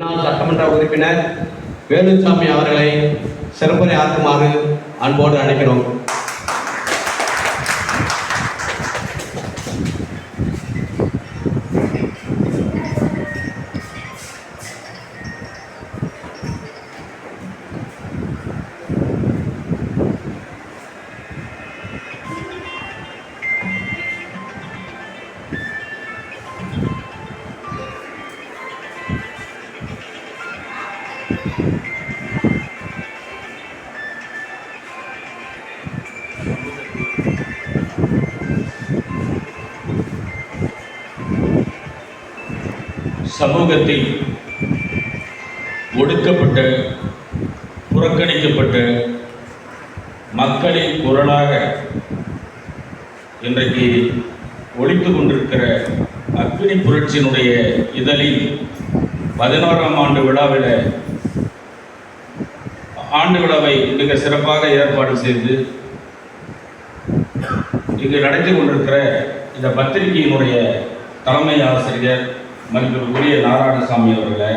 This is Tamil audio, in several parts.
சட்டமன்ற உறுப்பினர் வேலுசாமி அவர்களை சிறப்புரை ஆற்றுமாறு அன்போடு அழைக்கிறோம். சமூகத்தில் ஒடுக்கப்பட்ட புறக்கணிக்கப்பட்ட மக்களின் குரலாக இன்றைக்கு ஒழித்து கொண்டிருக்கிற அக்னி புரட்சியினுடைய இதழில் பதினோராம் ஆண்டு விழாவில் ஆண்டு விழாவை மிக சிறப்பாக ஏற்பாடு செய்து இங்கு நடத்தி கொண்டிருக்கிற இந்த பத்திரிகையினுடைய தலைமை ஆசிரியர் மதிப்பிற்குரிய நாராயணசாமி அவர்களை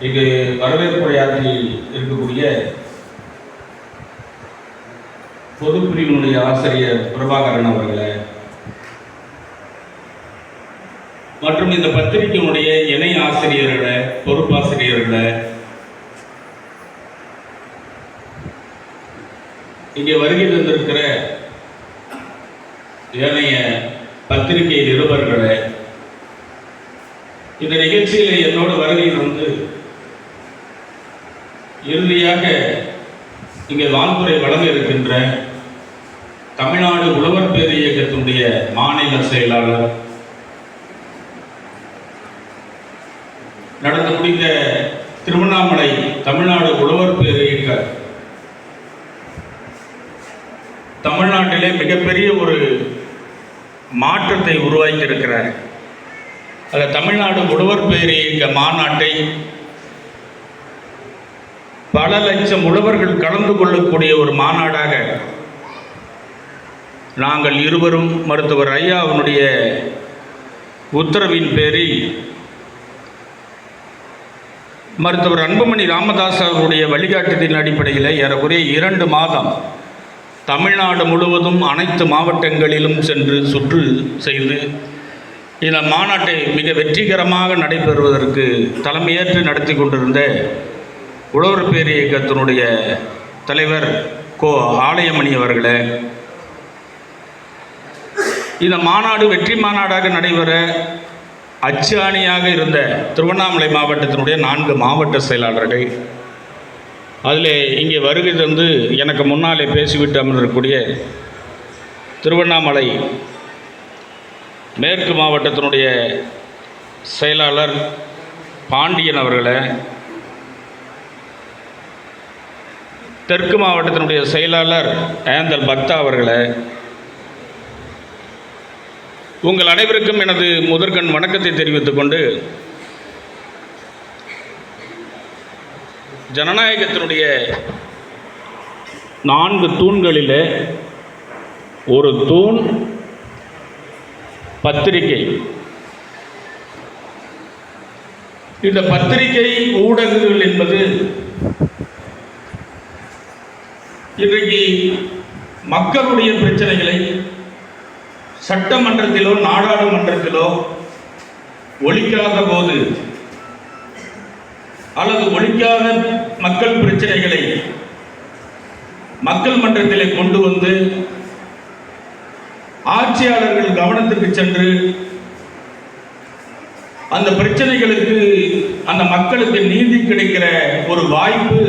இங்கு வரவேற்புரையாற்றி இருக்கக்கூடிய பொதுப்பிரிவினுடைய ஆசிரியர் பிரபாகரன் அவர்களை மற்றும் இந்த பத்திரிகையினுடைய இணை ஆசிரியர்களை பொறுப்பாசிரியர்களை இங்கே வருகை தந்திருக்கிற ஏனைய பத்திரிகை நிருபர்களை இந்த நிகழ்ச்சியில் என்னோட வருகை வந்து இறுதியாக இங்கே வான்துறை வழங்க இருக்கின்ற தமிழ்நாடு உழவர் பேர் இயக்கத்தினுடைய மாநில செயலாளர் நடந்து முடிந்த திருவண்ணாமலை தமிழ்நாடு உழவர் பேர் இயக்க தமிழ்நாட்டிலே மிகப்பெரிய ஒரு மாற்றத்தை உருவாக்கி இருக்கிறார் அந்த தமிழ்நாடு உழவர் பேர் இயக்க மாநாட்டை பல லட்சம் உழவர்கள் கலந்து கொள்ளக்கூடிய ஒரு மாநாடாக நாங்கள் இருவரும் மருத்துவர் ஐயா அவனுடைய உத்தரவின் பேரில் மருத்துவர் அன்புமணி ராமதாஸ் அவருடைய வழிகாட்டுதலின் அடிப்படையில் ஏறக்குறைய இரண்டு மாதம் தமிழ்நாடு முழுவதும் அனைத்து மாவட்டங்களிலும் சென்று சுற்று செய்து இந்த மாநாட்டை மிக வெற்றிகரமாக நடைபெறுவதற்கு தலைமையேற்று நடத்தி கொண்டிருந்த உழவர் பேர் இயக்கத்தினுடைய தலைவர் கோ ஆலயமணி அவர்களே இந்த மாநாடு வெற்றி மாநாடாக நடைபெற அச்சு அணியாக இருந்த திருவண்ணாமலை மாவட்டத்தினுடைய நான்கு மாவட்ட செயலாளர்கள் அதில் இங்கே வருகை தந்து எனக்கு முன்னாலே பேசிவிட்டு அமர்ந்திருக்கக்கூடிய திருவண்ணாமலை மேற்கு மாவட்டத்தினுடைய செயலாளர் பாண்டியன் அவர்களை தெற்கு மாவட்டத்தினுடைய செயலாளர் ஏந்தல் பக்தா அவர்களை உங்கள் அனைவருக்கும் எனது முதற்கண் வணக்கத்தை தெரிவித்துக் கொண்டு ஜனநாயகத்தினுடைய நான்கு தூண்களில் ஒரு தூண் பத்திரிகை. இந்த பத்திரிகை ஊடகங்கள் என்பது இன்றைக்கு மக்களுடைய பிரச்சனைகளை சட்டமன்றத்திலோ நாடாளுமன்றத்திலோ ஒழிக்காத போது அல்லது ஒழிக்காத மக்கள் பிரச்சனைகளை மக்கள் மன்றத்திலே கொண்டு வந்து ஆட்சியாளர்கள் கவனத்துக்கு சென்று அந்த பிரச்சனைகளுக்கு அந்த மக்களுக்கு நீதி கிடைக்கிற ஒரு வாய்ப்பு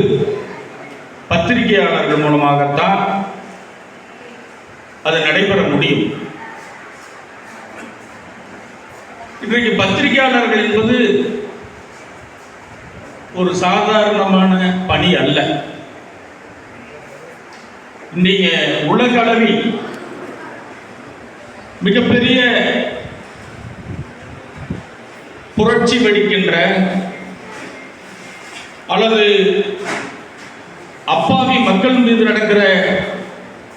பத்திரிகையாளர்கள் மூலமாகத்தான் அது நடைபெற முடியும். இன்றைக்கு பத்திரிகையாளர்கள் என்பது ஒரு சாதாரணமான பணி அல்ல. நீங்க உலகளவில் மிகப்பெரிய புரட்சி வெடிக்கின்ற அல்லது அப்பாவி மக்கள் மீது நடக்கிற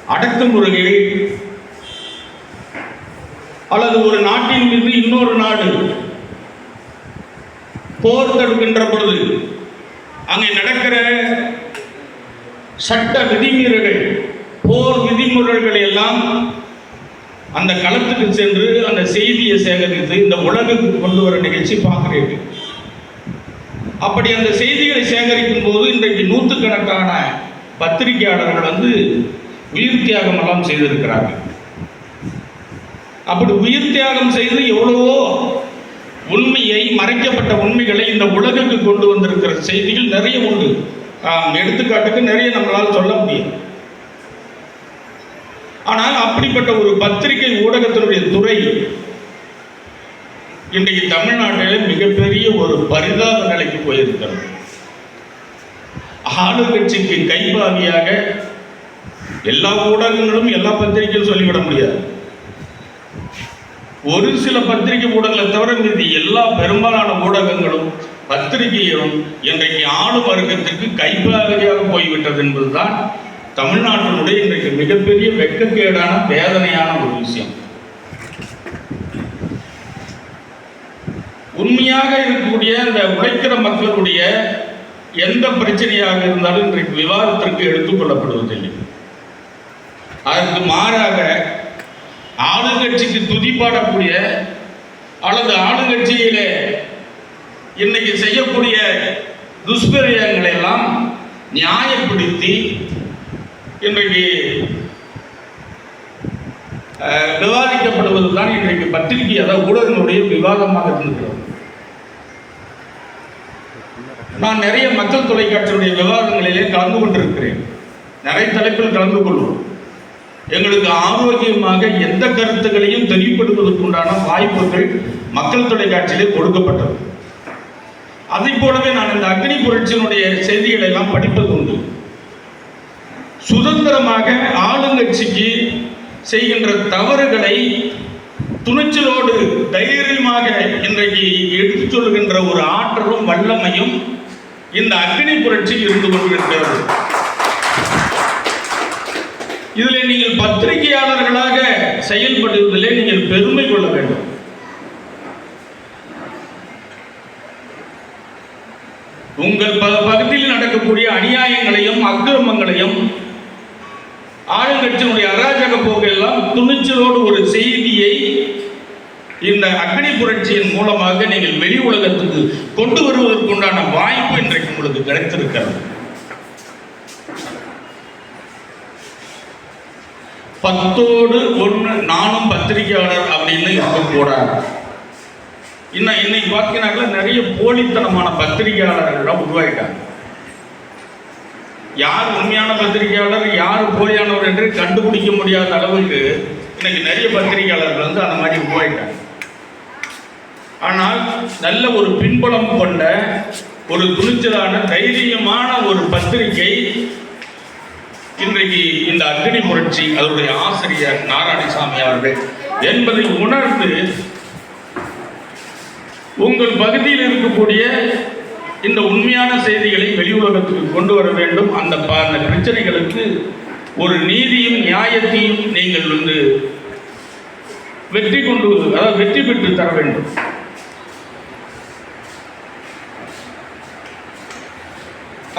அடக்குமுறைகள் அல்லது ஒரு நாட்டின் மீது இன்னொரு நாடு போர் தடுக்கின்ற பொழுது அங்கே நடக்கிற சட்ட விதிமீறல்கள் போர் விதிமுறைகளை எல்லாம் அந்த களத்துக்கு சென்று அந்த செய்தியை சேகரித்து இந்த உலகுக்கு கொண்டு வர நிகழ்ச்சி பார்க்கிறீர்கள் அப்படி அந்த செய்திகளை சேகரிக்கும் போது இன்றைக்கு நூற்றுக்கணக்கான பத்திரிகையாளர்கள் வந்து உயிர் தியாகம் எல்லாம் செய்திருக்கிறார்கள். அப்படி உயிர் தியாகம் செய்து எவ்வளவோ உண்மையை மறைக்கப்பட்ட உண்மைகளை இந்த உலகுக்கு கொண்டு வந்திருக்கிற செய்திகள் நிறைய உண்டு. எடுத்துக்காட்டுக்கு நிறைய நம்மளால் சொல்ல முடியும். ஆனால் அப்படிப்பட்ட ஒரு பத்திரிகை ஊடகத்தினுடைய துறை இன்றைக்கு தமிழ்நாட்டில் மிகப்பெரிய ஒரு பரிதாப நிலைக்கு போயிருக்கிறது. ஆளுங்கட்சிக்கு கைபாவியாக எல்லா ஊடகங்களும் எல்லா பத்திரிகையும் சொல்லிவிட முடியாது. ஒரு சில பத்திரிகை ஊடகங்களை தவிர மீது எல்லா பெரும்பாலான ஊடகங்களும் பத்திரிகையும் இன்றைக்கு ஆளும் வர்க்கத்திற்கு கைபாவியாக போய்விட்டது என்பதுதான் தமிழ்நாட்டினுடைய இன்றைக்கு மிகப்பெரிய வெக்கக்கேடான வேதனையான ஒரு விஷயம். உண்மையாக இருக்கக்கூடிய இந்த உழைக்கிற மக்களுடைய எந்த பிரச்சனையாக இருந்தாலும் இன்றைக்கு விவாதத்திற்கு எடுத்துக்கொள்ளப்படுவதில்லை அதற்கு மாறாக ஆளுங்கட்சிக்கு துதிப்பாடக்கூடிய அல்லது ஆளுங்கட்சியிலே இன்னைக்கு செய்யக்கூடிய துஷ்பிரயங்களை எல்லாம் நியாயப்படுத்தி இன்றைக்கு விவாதிக்கப்படுவது தான் இன்றைக்கு பத்திரிகை அதாவது ஊடகங்களுடைய விவாதமாக இருந்திருக்கிறது. நான் நிறைய மக்கள் தொலைக்காட்சியுடைய விவாதங்களிலே கலந்து கொண்டிருக்கிறேன். நிறைய தலைப்பில் கலந்து கொள்வோம். எங்களுக்கு ஆரோக்கியமாக எந்த கருத்துக்களையும் தெளிவுபடுத்துவதற்குண்டான வாய்ப்புகள் மக்கள் தொலைக்காட்சியிலே கொடுக்கப்பட்டது. அதை போலவே நான் இந்த அக்னி புரட்சியினுடைய செய்திகளை எல்லாம் படிப்பது உண்டு. சுதந்திரமாக ஆளுங்கட்சிக்கு செய்கின்ற தவறுகளை துணிச்சலோடு தைரியமாக இன்றைக்கு எடுத்துச் சொல்கின்ற ஒரு ஆற்றலும் வல்லமையும் இந்த அக்னி புரட்சி இருந்து கொண்டிருக்கிறது. இதில் நீங்கள் பத்திரிகையாளர்களாக செயல்படுவதிலே நீங்கள் பெருமை கொள்ள வேண்டும். உங்கள் ப- பகுதியில் நடக்கக்கூடிய அநியாயங்களையும் அக்கிரமங்களையும் ஆளுங்கட்சியினுடைய அராஜக போக்கெல்லாம் துணிச்சலோடு ஒரு செய்தியை இந்த அக்னி புரட்சியின் மூலமாக நீங்கள் வெளி உலகத்துக்கு கொண்டு வருவதற்குண்டான வாய்ப்பு இன்றைக்கு உங்களுக்கு கிடைத்திருக்கிறது. பத்தோடு ஒன்று நானும் பத்திரிகையாளர் அப்படின்னு இருக்கக்கூடாது இன்னும் இன்னைக்கு பார்த்தீங்கன்னாக்கா நிறைய போலித்தனமான பத்திரிகையாளர்கள்லாம் உருவாயிட்டாங்க. யார் உண்மையான பத்திரிகையாளர் யார் போலியானவர் என்று கண்டுபிடிக்க முடியாத அளவுக்கு இன்னைக்கு நிறைய பத்திரிகையாளர்கள் வந்து அந்த மாதிரி உருவாயிட்டாங்க ஆனால் நல்ல ஒரு பின்புலம் கொண்ட ஒரு துணிச்சலான தைரியமான ஒரு பத்திரிகை இன்றைக்கு இந்த அக்னி புரட்சி அதனுடைய ஆசிரியர் நாராயணசாமி அவர்கள் என்பதை உணர்ந்து உங்கள் பகுதியில் இருக்கக்கூடிய இந்த உண்மையான செய்திகளை வெளி உலகத்துக்கு கொண்டு வர வேண்டும். அந்த அந்த பிரச்சனைகளுக்கு ஒரு நீதியும் நியாயத்தையும் நீங்கள் வந்து வெற்றி கொண்டு அதாவது வெற்றி பெற்று தர வேண்டும்.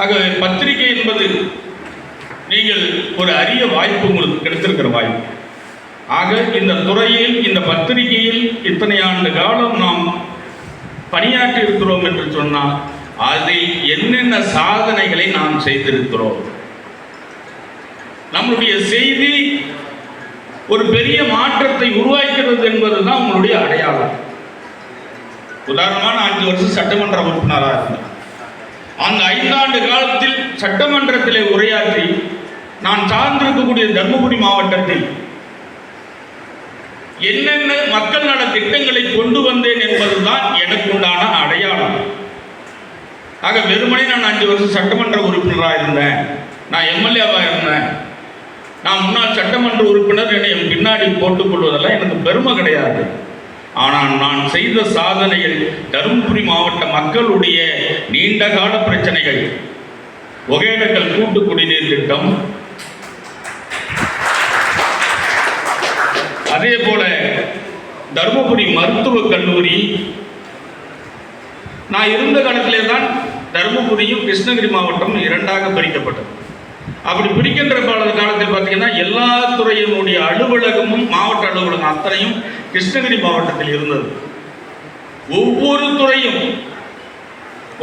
ஆகவே பத்திரிகை என்பது நீங்கள் ஒரு அரிய வாய்ப்பு உங்களுக்கு கிடைத்திருக்கிற வாய்ப்பு. ஆக இந்த துறையில் இந்த பத்திரிகையில் இத்தனை ஆண்டு காலம் நாம் பணியாற்றி இருக்கிறோம் என்று சொன்னால் அதில் என்னென்ன சாதனைகளை நாம் செய்திருக்கிறோம்? நம்முடைய செய்தி ஒரு பெரிய மாற்றத்தை உருவாக்கிறது என்பதுதான் உங்களுடைய அடையாளம். உதாரணமாக நான் அஞ்சு வருஷம் சட்டமன்ற உறுப்பினராக இருந்தேன். அந்த ஐந்தாண்டு காலத்தில் சட்டமன்றத்திலே உரையாற்றி நான் சார்ந்திருக்கக்கூடிய தர்மபுரி மாவட்டத்தில் என்னென்ன மக்கள் நல திட்டங்களை கொண்டு வந்தேன் என்பதுதான் எனக்கு உண்டான அடையாளம். ஆக வெறுமனே நான் அஞ்சு வருஷம் சட்டமன்ற உறுப்பினராக இருந்தேன். நான் எம்எல்ஏவாக இருந்தேன். நான் முன்னாள் சட்டமன்ற உறுப்பினர் என்னை என் பின்னாடி போட்டுக் கொள்வதெல்லாம் எனக்கு பெருமை கிடையாது. ஆனால் நான் செய்த சாதனைகள் தருமபுரி மாவட்ட மக்களுடைய நீண்டகால பிரச்சனைகள். ஒகேனக்கல் கூட்டு குடிநீர் திட்டம். அதே போல தருமபுரி மருத்துவக் கல்லூரி. நான் இருந்த காலத்திலே தான் தருமபுரியும் கிருஷ்ணகிரி மாவட்டம் இரண்டாக பிரிக்கப்பட்டது. அப்படி பிரிக்கின்ற காலத்தில் பார்த்தீங்கன்னா எல்லா துறையினுடைய அலுவலகமும் மாவட்ட அலுவலகம் அத்தனையும் கிருஷ்ணகிரி மாவட்டத்தில் இருந்தது. ஒவ்வொரு துறையும்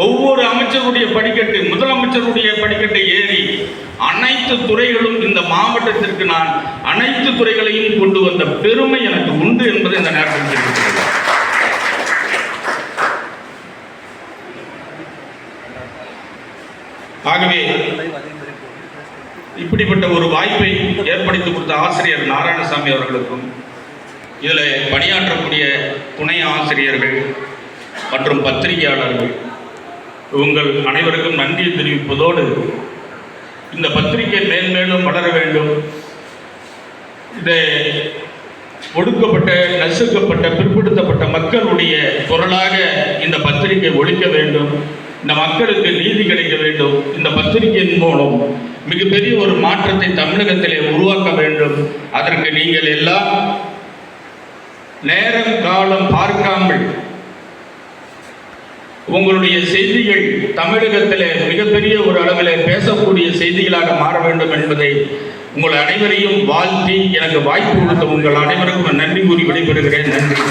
ஒவ்வொரு அமைச்சருடைய படிக்கட்டு முதலமைச்சருடைய படிக்கட்டை ஏறி அனைத்து துறைகளும் இந்த மாவட்டத்திற்கு நான் அனைத்து துறைகளையும் கொண்டு வந்த பெருமை எனக்கு உண்டு என்பதை இந்த நேரத்தில் தெரிவிக்கிறது ஆகவே இப்படிப்பட்ட ஒரு வாய்ப்பை ஏற்படுத்தி கொடுத்த ஆசிரியர் நாராயணசாமி அவர்களுக்கும் இதில் பணியாற்றக்கூடிய துணை ஆசிரியர்கள் மற்றும் பத்திரிகையாளர்கள் உங்கள் அனைவருக்கும் நன்றியை தெரிவிப்பதோடு இந்த பத்திரிகை மேன்மேலும் வளர வேண்டும். இதை ஒடுக்கப்பட்ட நசுக்கப்பட்ட பிற்படுத்தப்பட்ட மக்களுடைய குரலாக இந்த பத்திரிகை ஒழிக்க வேண்டும். இந்த மக்களுக்கு நீதி கிடைக்க வேண்டும். இந்த பத்திரிகையின் மூலம் மிகப்பெரிய ஒரு மாற்றத்தை தமிழகத்திலே உருவாக்க வேண்டும். அதற்கு நீங்கள் எல்லாம் நேரம் காலம் பார்க்காமல் உங்களுடைய செய்திகள் தமிழகத்திலே மிகப்பெரிய ஒரு அளவில் பேசக்கூடிய செய்திகளாக மாற வேண்டும் என்பதை உங்கள் அனைவரையும் வாழ்த்தி எனக்கு வாய்ப்பு கொடுத்த உங்கள் அனைவருக்கும் நன்றி கூறி விடைபெறுகிறேன். நன்றி.